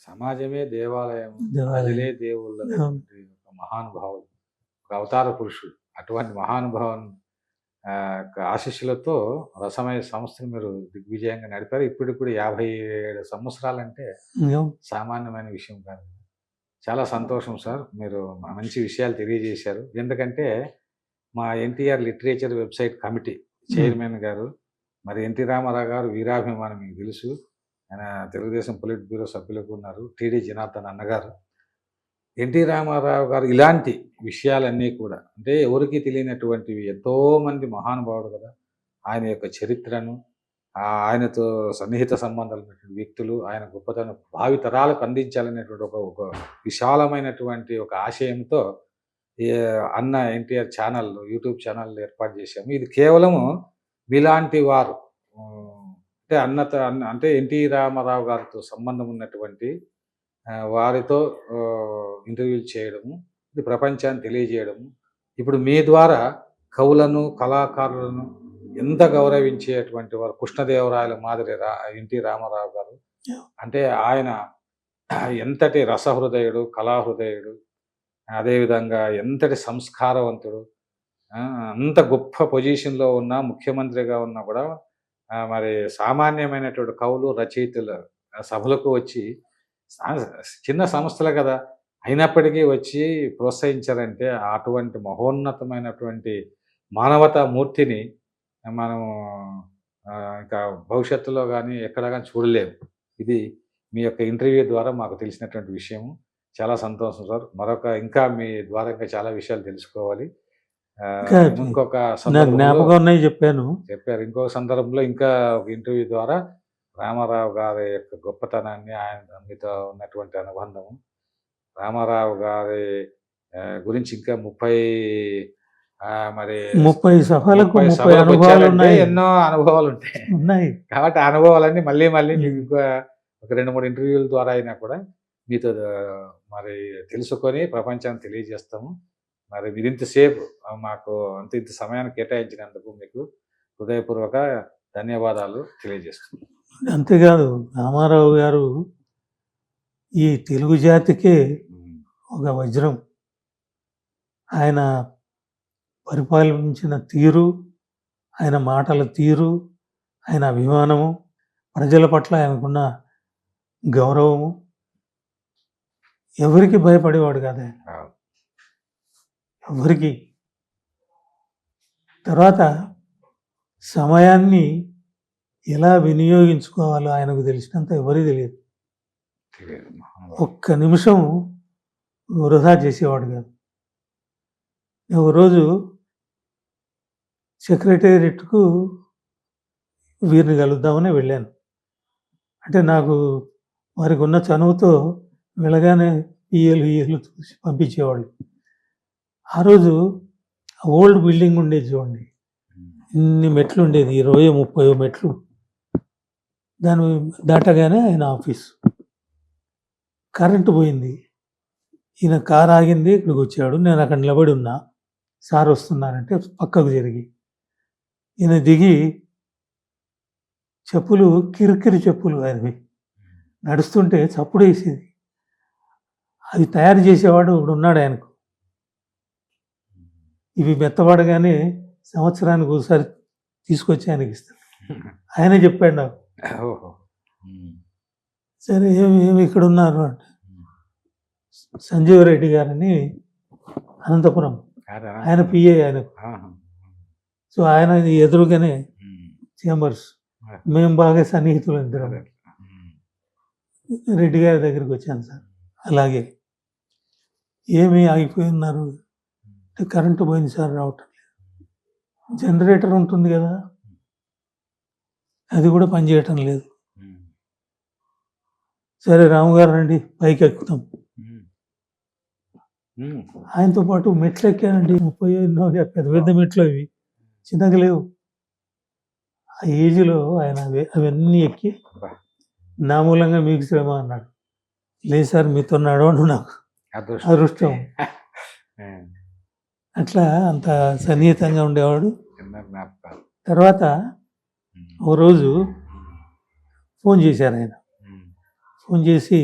సమాజమే దేవాలయం. ప్రజలే దేవుళ్ళు ఒక మహానుభావుడు. ఒక అవతార పురుషుడు. అటువంటి మహానుభావం ఆశీస్సులతో రసమయ సంస్థను మీరు దిగ్విజయంగా నడిపారు. ఇప్పుడు కూడా యాభై ఏడు సంవత్సరాలంటే? సామాన్యమైన విషయం కాదు. చాలా సంతోషం సార్. మీరు మంచి విషయాలు తెలియజేశారు. ఎందుకంటే మా NTR literature website committee chairman garu మరి ఎన్టీ రామారావు గారు వీరాభిమానం మీకు తెలుసు. ఆయన తెలుగుదేశం పొలిట్ బ్యూరో సభ్యులకు ఉన్నారు. టీడీ జనార్దన్ అన్నగారు. ఎన్టీ రామారావు గారు ఇలాంటి విషయాలన్నీ కూడా అంటే ఎవరికి తెలియనటువంటివి ఎంతో మంది మహానుభావుడు కదా. ఆయన యొక్క చరిత్రను ఆయనతో సన్నిహిత సంబంధాలు వ్యక్తులు ఆయన గొప్పతనం భావితరాలకు అందించాలనేటువంటి ఒక ఒక విశాలమైనటువంటి ఒక ఆశయంతో ఈ అన్న ఎన్టీఆర్ ఛానల్ యూట్యూబ్ ఛానల్ ఏర్పాటు చేశాము. ఇది కేవలము మీలాంటి వారు అంటే అన్నత అన్న అంటే ఎన్టీ రామారావు గారితో సంబంధం ఉన్నటువంటి వారితో ఇంటర్వ్యూలు చేయడము ఇది ప్రపంచాన్ని తెలియజేయడము. ఇప్పుడు మీ ద్వారా కవులను కళాకారులను ఎంత గౌరవించేటువంటి వారు కృష్ణదేవరాయల మాదిరి రా ఎన్టీ రామారావు గారు? అంటే ఆయన ఎంతటి రసహృదయుడు కళాహృదయుడు అదేవిధంగా ఎంతటి సంస్కారవంతుడు అంత గొప్ప పొజిషన్లో ఉన్న ముఖ్యమంత్రిగా ఉన్నా కూడా మరి సామాన్యమైనటువంటి కవులు రచయితలు సభలకు వచ్చి చిన్న సంస్థలు కదా. అయినప్పటికీ వచ్చి ప్రోత్సహించారంటే అటువంటి మహోన్నతమైనటువంటి మానవతా మూర్తిని మనం ఇంకా భవిష్యత్తులో కానీ ఎక్కడ కానీ చూడలేము. ఇది మీ యొక్క ఇంటర్వ్యూ ద్వారా మాకు తెలిసినటువంటి విషయము. చాలా సంతోషం సార్. మరొక ఇంకా మీ ద్వారా ఇంకా చాలా విషయాలు తెలుసుకోవాలి. ఇంకొక జ్ఞాపకం ఉన్నాయి చెప్పాను. చెప్పారు. ఇంకో సందర్భంలో ఇంకా ఒక ఇంటర్వ్యూ ద్వారా రామారావు గారి యొక్క గొప్పతనాన్ని ఆయన మీతో ఉన్నటువంటి అనుబంధము రామారావు గారి గురించి ఇంకా ముప్పై మరి ముప్పై సభలకు ఎన్నో అనుభవాలు ఉంటాయి. ఉన్నాయి. కాబట్టి ఆ అనుభవాలన్నీ మళ్ళీ మళ్ళీ మీకు ఇంకా ఒక రెండు మూడు ఇంటర్వ్యూల ద్వారా అయినా కూడా మీతో మరి తెలుసుకొని ప్రపంచాన్ని తెలియజేస్తాము. మరి మీరు ఇంతసేపు మాకు అంత ఇంత సమయాన్ని కేటాయించినందుకు మీకు హృదయపూర్వక ధన్యవాదాలు తెలియజేస్తున్నాను. అంతేకాదు రామారావు గారు ఈ తెలుగు జాతికే ఒక వజ్రం. ఆయన పరిపాలించిన తీరు ఆయన మాటల తీరు ఆయన అభిమానము ప్రజల పట్ల ఆయనకున్న గౌరవము ఎవరికి భయపడేవాడు కాదు ఆయన. ఎవరికి తర్వాత సమయాన్ని ఎలా వినియోగించుకోవాలో ఆయనకు తెలిసినంత ఎవరికి తెలియదు. ఒక్క నిమిషం వృధా చేసేవాడు కాదు. నేను ఒక రోజు సెక్రటేరియట్కు వీరిని కలుద్దామని వెళ్ళాను. అంటే నాకు వారికి ఉన్న చనువుతో వెళ్ళగానే ఈఎలు ఈఎలు చూసి పంపించేవాళ్ళు. ఆ రోజు ఓల్డ్ బిల్డింగ్ ఉండేది చూడండి. ఇన్ని మెట్లు ఉండేది ఇరవై ముప్పై మెట్లు. దాని దాటగానే ఆయన ఆఫీస్. కరెంటు పోయింది. ఈయన కారు ఆగింది ఇక్కడికి వచ్చాడు. నేను అక్కడ నిలబడి ఉన్నా. సార్ వస్తున్నారంటే పక్కకు జరిగి. ఈయన దిగి చెప్పులు కిరికిరి చెప్పులు ఆయనవి నడుస్తుంటే చప్పుడు వేసేది. అది తయారు చేసేవాడు ఇప్పుడు ఉన్నాడు ఆయనకు. ఇవి మెత్తబడగానే సంవత్సరానికి ఒకసారి తీసుకొచ్చి ఆయనకి ఇస్తాడు ఆయనే చెప్పాడు నాకు. సరే ఏమి ఏమి ఇక్కడ ఉన్నారు అంటే సంజీవ్ రెడ్డి గారని అనంతపురం? ఆయన పిఏ ఆయనకు. ఆహా. సో ఆయన ఎదురుగానే. చేంబర్స్ మేము బాగా సన్నిహితులు ఇద్దరం. రెడ్డి గారి దగ్గరికి వచ్చాను సార్. అలాగే. ఏమి ఆగిపోయి ఉన్నారు? కరెంటు పోయింది సార్ రావటం లేదు జనరేటర్ ఉంటుంది కదా అది కూడా పనిచేయటం లేదు. సరే రాము గారు రండి పైకి ఎక్కుతాం. ఆయనతో పాటు మెట్లు ఎక్కానండి ముప్పై ఎన్నో పెద్ద పెద్ద మెట్లు అవి చిన్నగా లేవు ఆ ఏజ్లో ఆయన అవి అవన్నీ ఎక్కి. నా మూలంగా మీకు శ్రమ అన్నాడు లేదు సార్ మీతో నడవను నాకు అదృష్టం. అట్లా అంత సన్నిహితంగా ఉండేవాడు తర్వాత. ఓ రోజు ఫోన్ చేశారు ఆయన. ఫోన్ చేసి